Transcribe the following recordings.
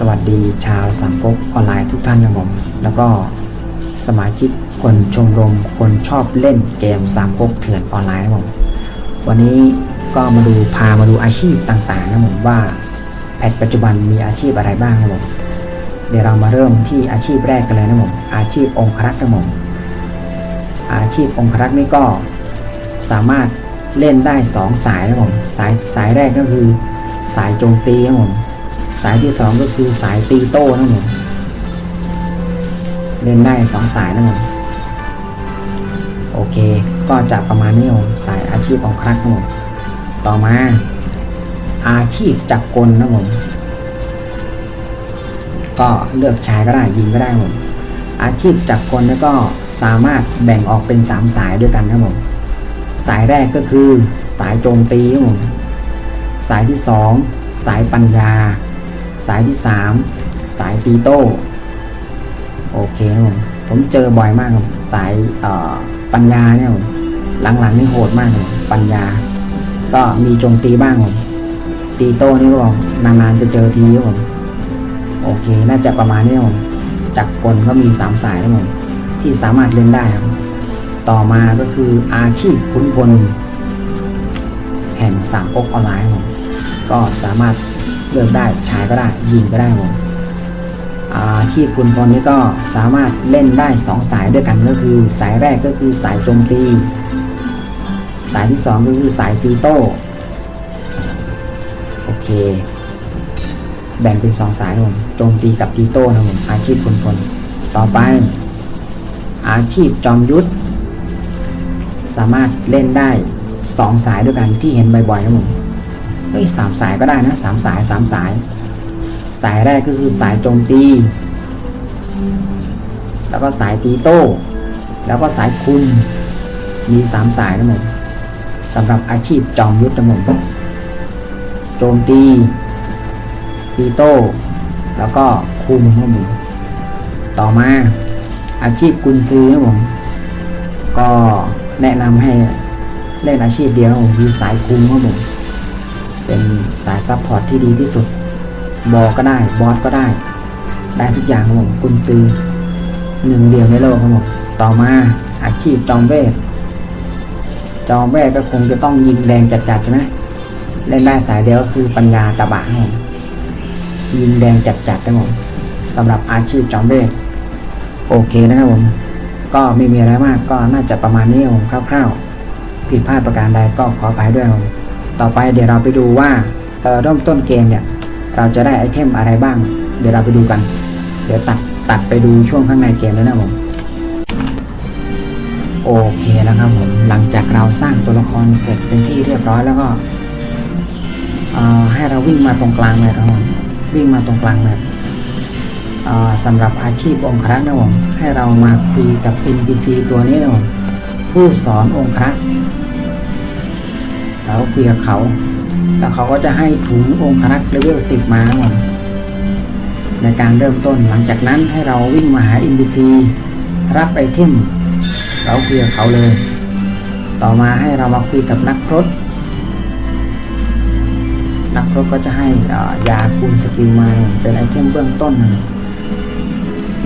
สวัสดีชาวสังคมออนไลน์ทุกท่านนะผม แล้วก็สมาชิกคนชมรมคนชอบเล่นเกมสามก๊กเถื่อนออนไลน์นะผม วันนี้ก็มาดูพามาดูอาชีพต่างๆนะผมว่าแพทปัจจุบันมีอาชีพอะไรบ้างนะผม เดี๋ยวเรามาเริ่มที่อาชีพแรกกันเลยนะผมอาชีพองครักษ์นะผมอาชีพองครักษ์นี่ก็สามารถเล่นได้ 2 สายนะผมสายสายแรกก็คือสายโจมตีนะผม สายที่2ก็คือสายตีโต้นะผมเล่นได้2สายนะผมโอเค ก็จะประมาณนี้ผมสายอาชีพของครักษ์นะผมต่อมา อาชีพจักรกลนะผมก็เลือกใช้ก็ได้ยิงก็ได้ผมอาชีพจักรกลแล้วก็สามารถแบ่งออกเป็น 3 สายด้วยกันครับผมสายแรกก็คือสายโจมตีครับผมสายที่ 2 สายปัญญา สายที่ 3 สายตีโต้ โอเคครับผมผมเจอบ่อยมากครับสายปัญญาเนี่ยผมหลังๆนี่โหดมากเลยปัญญา ก็มีโจมตีบ้างผมตีโต้นี่ก็บอกนานๆจะเจอทีครับผมโอเคน่าจะประมาณนี้ครับผมจักกลก็มี 3 สายนะผมที่สามารถเล่นได้ครับต่อมาก็คืออาชีพขุนพลแห่งสามก๊กออนไลน์ครับผมก็สามารถ เลือกได้ชายก็ได้ยิงก็ได้ครับผมอาชีพขุนพลนี้ก็สามารถเล่นได้ 2 สายด้วยกันก็คือ สายแรกก็คือสายโจมตี สายที่ 2 ก็คือสายตีโต้โอเค แบ่งเป็นสองสายนะผมโจมตีกับตีโต้นะผมอาชีพพลพลต่อไป อาชีพจอมยุทธสามารถเล่นได้สองสายด้วยกันที่เห็นบ่อยๆนะผม ฮ้ยสามสายก็ได้นะสามสายสามสาย สายแรกก็คือสายโจมตี แล้วก็สายตีโต้ แล้วก็สายคุณ มีสามสายนะผมสำหรับอาชีพจอมยุทธนะผมโจมตี ตีโต้ แล้วก็คุมครับผมต่อมาอาชีพกุนซือครับผมก็แนะนำให้เล่นอาชีพเดียวมคือสายคุมครับผม เป็นสายซัพพอร์ตที่ดีที่สุด บอก็ได้ บอสก็ได้ ได้ทุกอย่างครับผมกุนซือหนึ่งเดียวในโลกครับผมต่อมาอาชีพจอมเวทจอมเวทก็คงจะต้องยิงแรงจัดๆใช่ไหมเล่นได้สายเดียวก็คือปัญญาตะบะครับผมยิงแดงจัดๆนะผมสำหรับอาชีพจอมเวทโอเคนะครับผม ก็ไม่มีอะไรมากก็น่าจะประมาณนี้ครับผมคร่าว ๆ ผิดพลาดประการใดก็ขออภัยด้วยครับผม ต่อไปเดี๋ยวเราไปดูว่าเริ่มต้นเกมเนี่ยเราจะได้ไอเทมอะไรบ้าง เดี๋ยวเราไปดูกัน เดี๋ยวตัดตัดไปดูช่วงข้างในเกมแล้วนะผมโอเคแล้วครับผมหลังจากเราสร้างตัวละครเสร็จเป็นที่เรียบร้อยแล้วก็ให้เราวิ่งมาตรงกลางเลยครับผมวิ่งมาตรงกลางแบบสำหรับอาชีพองครักษ์นะผมให้เรามาคุยกับ NPC ตัวนี้นะผมผู้สอนองครักษ์ แล้วคุยกับเขาแล้วเขาก็จะให้ถุงองครักษ์เลเวล10มานะผมในการเริ่มต้นหลังจากนั้นให้เราวิ่งมาหา NPC รับไอเทมเราคุยกับเขาเลย ต่อมาให้เรามาคุยกับนักพรตนักรบก็จะให้ยาคูณสกิลมาเป็นไอเทมเบื้องต้น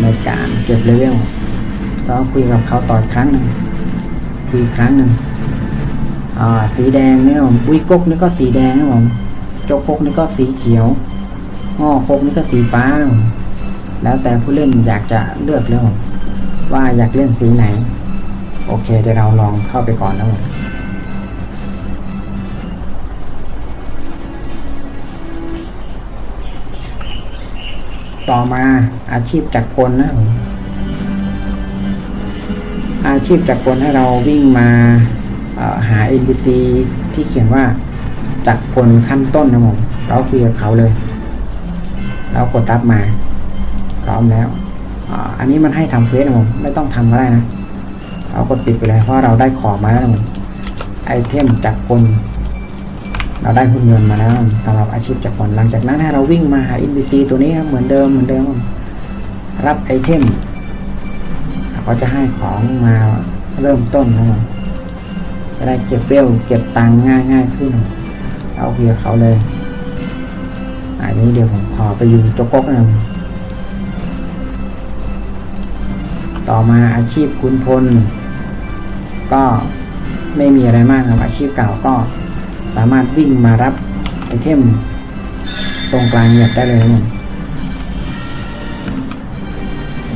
ในการเก็บเลเวลแล้วคุยกับเขาต่ออีกครั้งหนึ่งคุยครั้งหนึ่ง อ่าสีแดงเนี่ยผมอุ้ยกกนี่ก็สีแดงนะผมโจกกนี่ก็สีเขียวงอกกนี่ก็สีฟ้านะผมแล้วแต่ผู้เล่นอยากจะเลือกแล้วว่าอยากเล่นสีไหน โอเคเดี๋ยวเราลองเข้าไปก่อนนะผมต่อมาอาชีพจักรกลนะผมอาชีพจักรกลให้เราวิ่งมา หา NPC ที่เขียนว่าจักรกลขั้นต้นนะผมเราคุยกับเขาเลย เรากดรับมาพร้อมแล้วอ,อันนี้มันให้ทำเควสนะผมไม่ต้องทำก็ได้นะเรากดปิดไปเลยเพราะเราได้ของมาแล้วนะผมไอเทมจักรกลเราได้หุ่นยนต์มาแล้วสำหรับอาชีพจักรกลหลังจากนั้นให้เราวิ่งมาหา NPC ตัวนี้ครับเหมือนเดิมเหมือนเดิมรับไอเทมเขาจะให้ของมาเริ่มต้นนะครับ จะได้เก็บเวลเก็บตังค์ง่ายง่ายขึ้น เอาเพียเขาเลยอะนี้เดี๋ยวผมขอไปอยืนโจกกนะต่อมาอาชีพคุณพล ก็ไม่มีอะไรมากครับอาชีพเก่าก็สามารถวิ่งมารับไอเทมตรงกลางเหยียบได้เลยนะ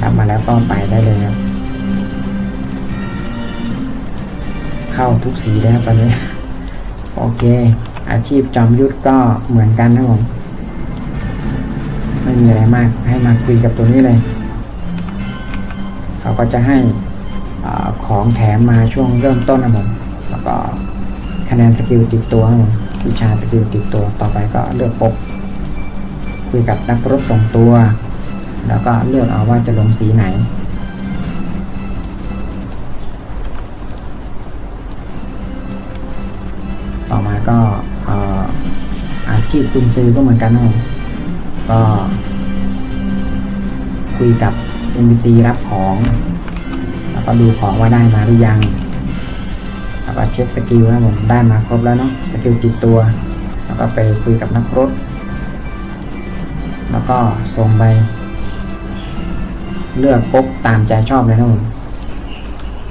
รับมาแล้วก็ไปได้เลยครับ เข้าทุกสีแล้วตอนนี้ โอเค อาชีพจอมยุทธก็เหมือนกันนะผม ไม่มีอะไรมากให้มาคุยกับตัวนี้เลย เขาก็จะให้อของแถมมาช่วงเริ่มต้นนะผม แล้วก็คะแนนสกิลติดตัวนะผมวิชาสกิลติดตัวต่อไปก็เลือกปก คุยกับนักรบส่งตัว แล้วก็เลือกเอาว่าจะลงสีไหน ก็อาชีพคุณซื้อก็เหมือนกันนะก็คุยกับ NPC รับของ แล้วก็ดูของว่าได้มาหรือยัง แล้วก็เช็คสกิลนะผมได้มาครบแล้วเนาะสกิลติดตัว แล้วก็ไปคุยกับนักรถ แล้วก็ส่งไป เลือกกบตามใจชอบเลยนะผม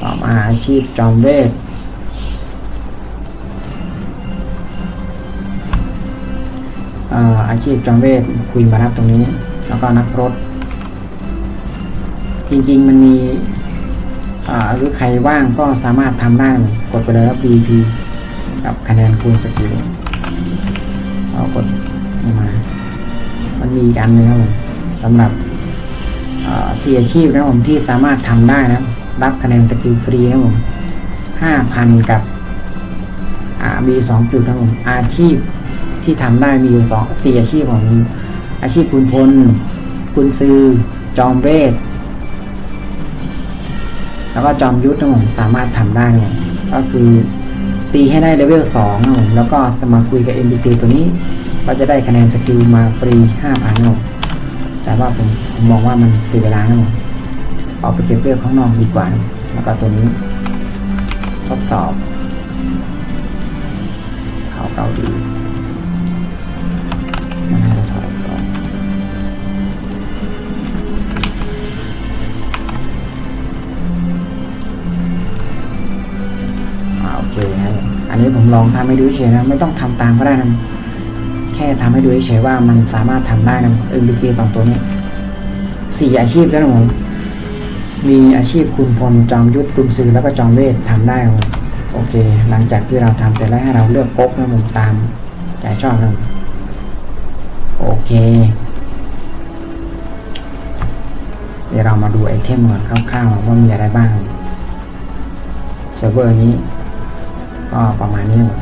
ต่อมาอาชีพจอมเวท อาชีพจอมเวทคุยมารับตรงนี้ แล้วก็นักรถ จริงๆมันมีหรือใครว่างก็สามารถทำได้กดไปเลยครับ BP กับคะแนนคูณสกิลเอากดมา มันมีอีกอันหนึงครับผมสำหรับอ่าสี่อาชีพนะผมที่สามารถทำได้นะรับคะแนนสกิลฟรีนะผมห้าพันกับอ่ามีสองจุดนะผมอาชีพ ที่ทำได้มีอยู่สองสี่อาชีพของอาชีพคุณพล คุณซือ จอมเวท แล้วก็จอมยุทธนะผมสามารถทำได้นะผมก็คือตีให้ได้เลเวลสองนะผมแล้วก็สมาคุยกับ MBT ตัวนี้ ก็จะได้คะแนนสกิลมาฟรีห้าพันนะผมแต่ว่าผมผมมองว่ามันเสียเวลานะผมเอาไปเก็บเวลข้างนอกดีกว่านะแล้วก็ตัวนี้ ทดสอบ เขาเกาดี เคครับอันนี้ผมลองทำให้ดูเฉยนะไม่ต้องทำตามก็ได้นะแค่ทำให้ดูเฉยว่ามันสามารถทำได้นะเอ็มบีทีสองตัวนี้สี่อาชีพแล้วนะผมมีอาชีพคุณพลจอมยุทธกุมซื้อแล้วก็จอมเวททำได้ครับโอเค หลังจากที่เราทำเสร็จแล้วให้เราเลือกก๊กนะผมตามใจชอบนะโอเค เดี๋ยวเรามาดูไอเทมก่อนคร่าวๆว่ามีอะไรบ้างเซิร์ฟเวอร์นี้ ก็ประมาณนี้ครับ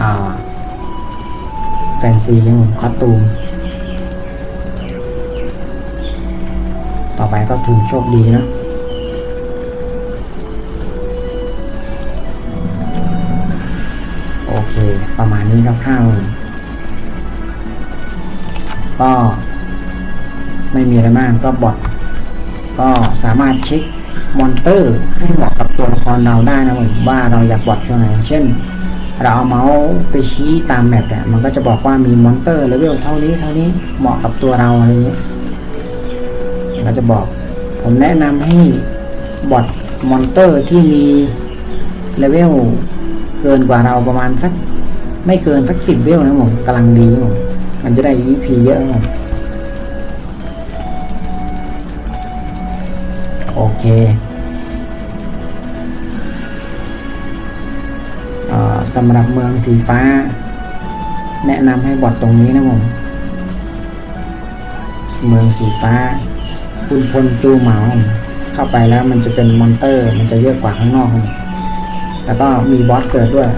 อ่าแฟนซียังผมคอตูม ต่อไปก็ถูกโชคดีเนะ เค ประมาณนี้คร่าวๆก็ไม่มีอะไรมากก็บอทก็สามารถเช็คมอนเตอร์ให้เหมาะกับตัวละครเราได้นะผมว่าเราอยากบอทช่วงไหนเช่น เราเอาเมาส์ไปชี้ตามแมปเนี่ยมันก็จะบอกว่ามีมอนเตอร์เลเวลเท่านี้เท่านี้เหมาะกับตัวเราอะไรอย่างเงี้ยมันก็จะบอก ผมแนะนำให้บอทมอนเตอร์ที่มีเลเวล เกินกว่าเราประมาณสัก ไม่เกินสักสิบเวลนะผมกำลังดีผมมันจะได้ EP เยอะผมโอเคเออสำหรับเมืองสีฟ้า แนะนำให้บอดตรงนี้นะผมเมืองสีฟ้า คุณพลจูเหมาเข้าไปแล้วมันจะเป็นมอนเตอร์ มันจะเยอะกว่าข้างนอกครับ แล้วก็มีบอสเกิดด้วย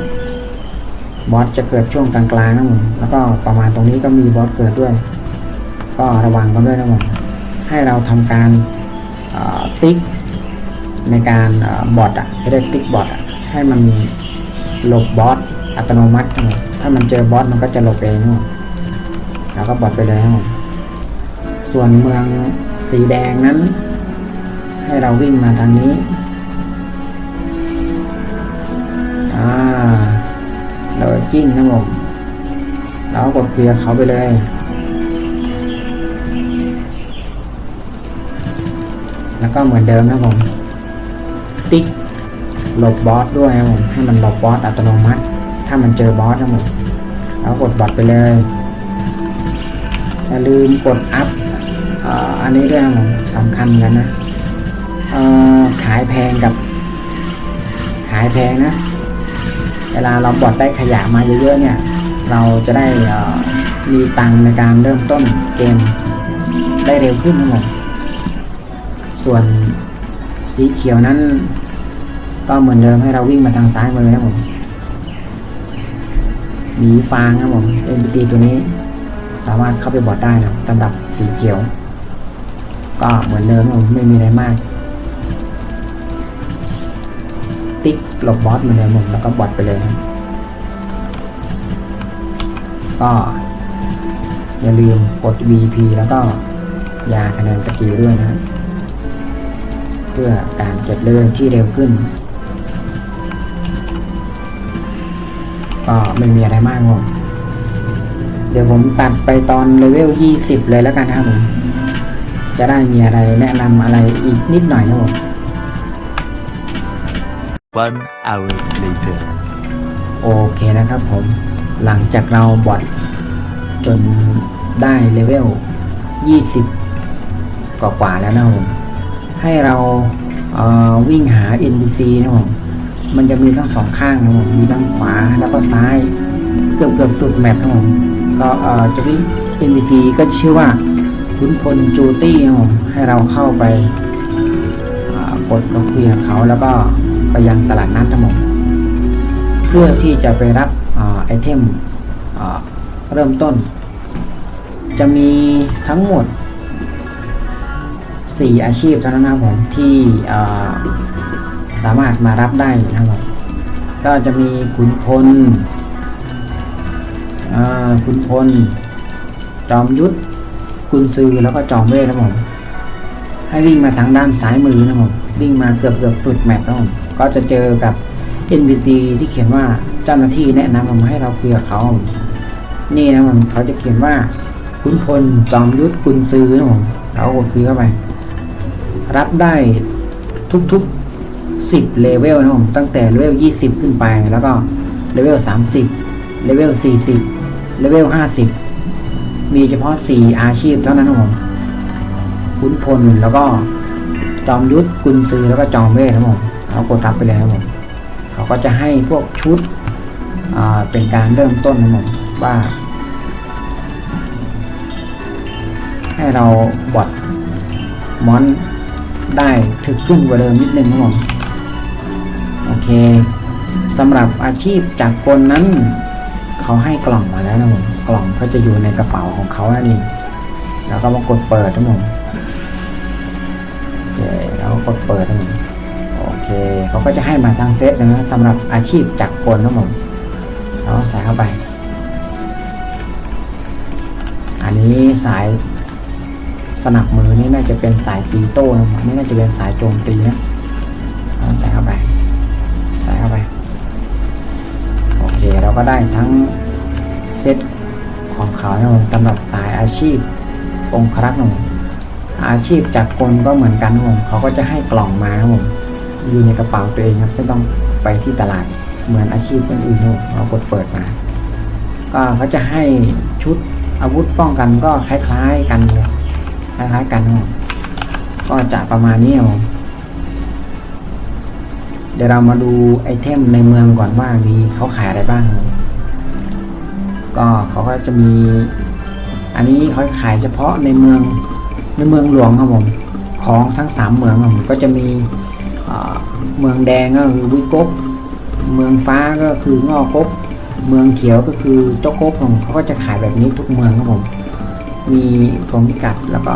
บอสจะเกิดช่วงกลางๆนะผมแล้วก็ประมาณตรงนี้ก็มีบอสเกิดด้วย ก็ระวังกันด้วยนะผมให้เราทำการติ๊กในการอบอทอะเรียกติ๊กบอทอะให้มันหลบบอสอัตโนมัติครับผมทถ้ามันเจอบอสมันก็จะหลบเองครับผมแล้วก็บอดไปเลยครับผมส่วนเมืองสีแดงนั้น ให้เราวิ่งมาทางนี้ อ่า เราจิ้งนะผมเราก็กดเคลียร์เขาไปเลยแล้วก็เหมือนเดิมนะผม ติ๊กหลบบอสด้วยนะผมให้มันหลบบอสอัตโนมัติ ถ้ามันเจอบอสนะผมแล้วกดบัตรไปเลยอย่าลืมกดอัพอ,อันนี้ด้วยนะผมสำคัญเหมือนกันนะขายแพงกับ ขายแพงนะ เวลาเราบอดได้ขยะมาเยอะๆเนี่ย เราจะได้มีตังในการเริ่มต้นเกมได้เร็วขึ้นนะผมส่วนสีเขียวนั้น ก็เหมือนเดิมให้เราวิ่งมาทางซ้ายมือนะผมหมีฟางนะผมเป็นตีตัวนี้สามารถเข้าไปบอดได้นะสำหรับสีเขียว ก็เหมือนเดิมนะผมไม่มีอะไรมาก ติ๊กหลบบอสเหมือนเดิมผมแล้วก็บอดไปเลยก็อย่าลืมกด VP แล้วก็ยาคะแนนสกิลด้วยนะ เพื่อการเก็บเลือดที่เร็วขึ้น ก็ไม่มีอะไรมากผมเดี๋ยวผมตัดไปตอนเลเวล 20 เลยแล้วกันนะครับผม จะได้มีอะไรแนะนำอะไรอีกนิดหน่อยครับผม One hour later. โอเคนะครับผมหลังจากเราบอดจนได้เลเวล 20 กว่าๆแล้วนะครับผมให้เราเวิ่งหา NPC นะครับผมมันจะมีทั้งสองข้างนะครับผมมีทั้งขวาแล้วก็ซ้าย เกือบเกือบสุดแมปนะครับผมก็เออจะวิ่ง NPC ก็ชื่อว่าขุนพลจูตี้นะครับผมให้เราเข้าไปกดกับคุยกับเขาแล้วก็ ไปยังตลาดนัดนะครับผมเพื่อที่จะไปรับอไอเทมเริ่มต้น จะมีทั้งหมด 4 อาชีพเท่านั้นนะครับผมที่สามารถมารับได้นะครับผมก็จะมีขุนพลขุนพล จอมยุทธกุนซือแล้วก็จอมเวทนะผมให้วิ่งมาทางด้านซ้ายมือนะผมวิ่งมาเกือบเกือบสุดแมปนะครับผม ก็จะเจอกับ NPC ที่เขียนว่าเจ้าหน้าที่แนะนำมาให้เราคุยกับเขา นี่นะผมเขาจะเขียนว่าขุนพลจอมยุทธกุนซือนะผมเรากดคุยเข้าไป รับได้ทุกๆ 10เลเวลนะผมตั้งแต่เลเวล 20 ขึ้นไปแล้วก็เลเวล 30เลเวล 40เลเวล 50 มีเฉพาะ 4 อาชีพเท่านั้นนะผมขุนพลแล้วก็จอมยุทธกุนซือแล้วก็จอมเวทนะผม เรากดรับไปเลยนะผมเขาก็จะให้พวกชุดเป็นการเริ่มต้นนะผมว่า ให้เราบอดมอนได้ถึกขึ้นกว่าเดิมนิดนึงนะผมโอเคสำหรับอาชีพจากกลนั้น เขาให้กล่องมาแล้วนะผมกล่องก็จะอยู่ในกระเป๋าของเขานั่นเองแล้วก็มากดเปิดนะผมโอเคแล้วก็กดเปิดนะผม เขาก็จะให้มาทั้งเซตนะสำหรับอาชีพจักรกลนะผมเราใส่เข้าไป อันนี้สายสนับมือนี่น่าจะเป็นสายตีโต้นะนี่น่าจะเป็นสายโจมตีนะเราใส่เข้าไป ใส่เข้าไป โอเคเราก็ได้ทั้งเซตของเขานะผมสำหรับสายอาชีพองครักษ์นะผมอาชีพจักรกลก็เหมือนกันนะผมเขาก็จะให้กล่องมาครับผม อยู่ในกระเป๋าตัวเองครับไม่ต้องไปที่ตลาดเหมือนอาชีพอื่นๆเรากดเปิดมา ก็เขาจะให้ชุดอาวุธป้องกันก็คล้าย ๆ กันเลยคล้ายๆกันก็จะประมาณนี้ครับเดี๋ยวเรามาดูไอเทมในเมืองก่อนว่ามีเขาขายอะไรบ้าง ก็เขาก็จะมี อันนี้เขาขายเฉพาะในเมืองในเมืองหลวงครับผมของทั้งสามเมืองครับผมก็จะมี เมืองแดงก็คือวิกบเมืองฟ้าก็คืองอกบเมืองเขียวก็คือเจ้ากบผมเขาก็จะขายแบบนี้ทุกเมืองครับผม มีพรมพิกัดแล้วก็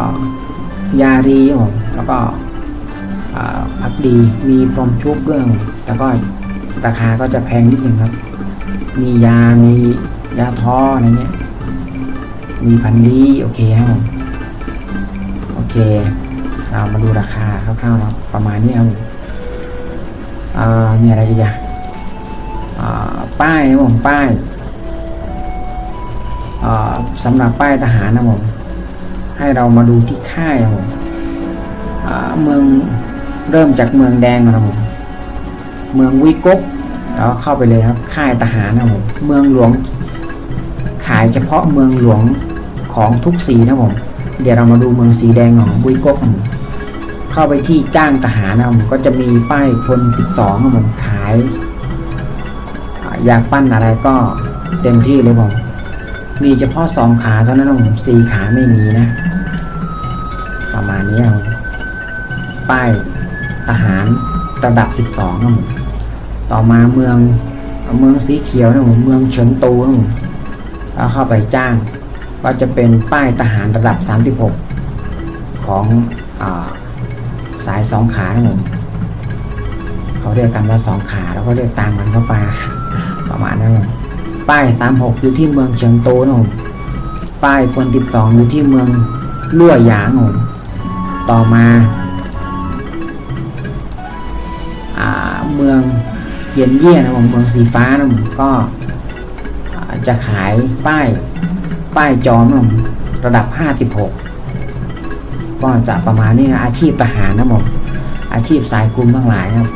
ยารีผมแล้วก็อ่าพักดีมีพรมชุบเรื่องแล้วก็ราคาก็จะแพงนิดนึงครับ มียา มียาท้ออะไรเงี้ย มีพันลีโอเคนะครับผมโอเค เรามาดูราคาคร่าวๆนะประมาณนี้ครับผ มีอะไรอีกอะอ่าป้ายนะผมป้ายสำหรับป้ายทหารนะผมให้เรามาดูที่ค่ายนะผมเมืองเริ่มจากเมืองแดงนะผมเมืองวิกกเราเข้าไปเลยครับค่ายทหารนะผมเมืองหลวงขายเฉพาะเมืองหลวงของทุกสีนะผมเดี๋ยวเรามาดูเมืองสีแดงของวิกกผม เข้าไปที่จ้างทหารนะครับผมก็จะมีป้ายพล12ครับผมขายอยากปั้นอะไรก็เต็มที่เลยผมมีเฉพาะสองขาเท่านั้นผมสี่ขาไม่มีนะ ประมาณนี้ครับป้ายทหารระดับ 12ครับผมต่อมาเมืองเมืองสีเขียวนะผมเมืองเฉิงตูครับผมแล้วเข้าไปจ้าง ก็จะเป็นป้ายทหารระดับ 36 ของอา สายสองขาครับผมเขาเรียกกันว่าสองขาแล้วก็เรียกตามมันเข้าไปประมาณนั้นครับผมป้าย36อยู่ที่เมืองเฉิงโตนะผมป้ายพล12องอยู่ที่เมืองลั่วหยางผมต่อมาอ่าเมืองเยียนเยี่ยนะผมเมืองสีฟ้านะผมก็จะขายป้ายป้ายจอมนะครับผมระดับ 56 ก็จะประมาณนี้นะอาชีพทหารนะผมอาชีพสายกลุ่มทั้งหลายครับ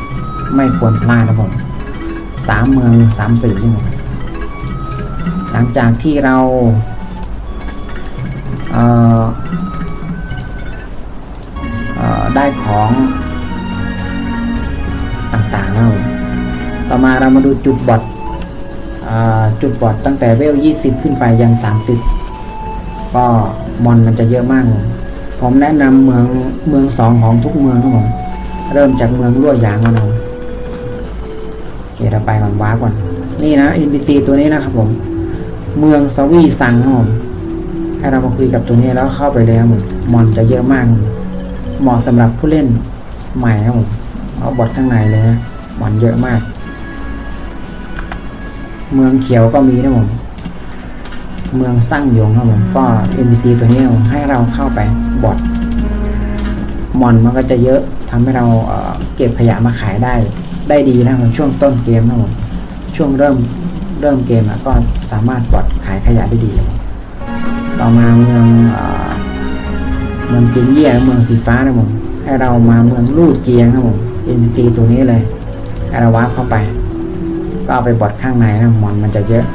ไม่ควรพลาดนะผมสามเมืองสามสีครับผมหลังจากที่เราเอ่อเได้ของต่างๆแล้วต่อมาเรามาดูจุดบอดอจุดบอดตั้งแต่เวล 20 ขึ้นไปยัน 30 ก็มอนมันจะเยอะมาก ผมแนะนำเมืองเมืองสองของทุกเมืองครับผมเริ่มจากเมืองลั่วหยางก่อนเอาโอเคเราไปก่อนว้าก่อน นี่นะ NPC ตัวนี้นะครับผม เมืองสวีซังครับผมให้เรามาคุยกับตัวนี้แล้วเข้าไปเลยครับผมมอนจะเยอะมากเหมาะสำหรับผู้เล่นใหม่ครับผมเอาบอทข้างในเลยนะมอนเยอะมาก เมืองเขียวก็มีนะผม เมืองสร้างยงครับผมก็ NPC ตัวนี้ให้เราเข้าไปบอดมอนมันก็จะเยอะทำให้เราเอ่อเก็บขยะมาขายได้ ได้ดีนะผมช่วงต้นเกมนะผมช่วงเริ่มเริ่มเกมอะก็สามารถบอดขายขยะได้ดีเลยต่อมาเมืองเมืองกินเยี่ยเมืองสีฟ้านะผมให้เรามาเมืองลู่เจียงนะผม NPC ตัวนี้เลยให้เราวาร์ปเข้าไป ก็เอาไปบอดข้างในนะมอนมันจะเยอะ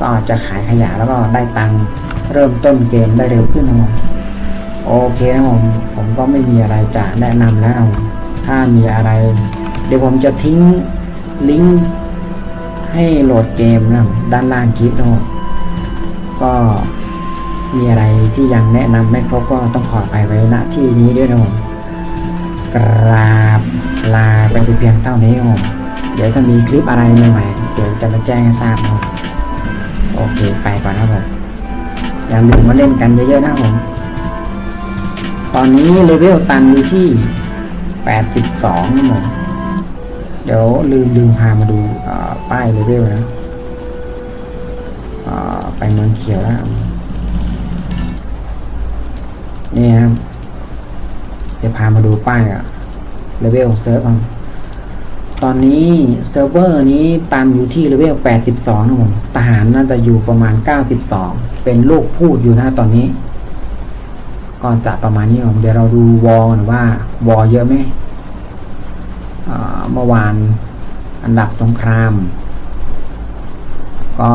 ก็จะขายขยะแล้วก็ได้ตังค์เริ่มต้นเกมได้เร็วขึ้นนะผมโอเคนะผมผมก็ไม่มีอะไรจะแนะนำแล้ว ถ้ามีอะไร เดี๋ยวผมจะทิ้งลิงก์ให้โหลดเกมนะด้านล่างคลิปนะผมก็มีอะไรที่ยังแนะนำไม่ครบก็ต้องขอไปไว้ณที่นี้ด้วยนะผมกราบลาไปเพียงเท่านี้ครับผมเดี๋ยวถ้ามีคลิปอะไรใหม่ๆเดี๋ยวจะมาแจ้งให้ทราบนะครับ โอเคไปก่อนนะครับผมอย่าลืมมาเล่นกันเยอะๆนะผม ตอนนี้เลเวลตันอยู่ที่82นะครับผมเดี๋ยวลืมลืมพามาดูป้ายเลเวลนะอ่อไปเมืองเขียวแล้วนี่นะครับจะพามาดูป้ายอะเลเวลเซิร์ฟบ้าง ตอนนี้เซิร์ฟเวอร์นี้ตามอยู่ที่เลเวล 82 นะผม ทหารน่าจะอยู่ประมาณ 92 เป็นลูกพูดอยู่นะตอนนี้ก็จะประมาณนี้ผมเดี๋ยวเราดูวอลกันว่าวอลเยอะไหมเมื่อวานอันดับสงคราม ก็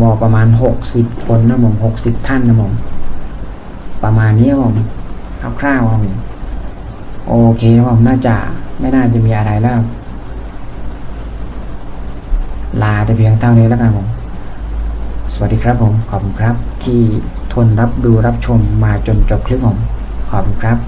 วอลประมาณ 60 คนนะผม60 ท่านนะผมประมาณนี้ครับผมคร่าวๆครับผมโอเคครับผมน่าจะ ไม่น่าจะมีอะไรแล้ว ลาแต่เพียงเท่านี้แล้วกันผม สวัสดีครับผม ขอบคุณครับที่ทนรับดูรับชมมาจนจบคลิปผม ขอบคุณครับ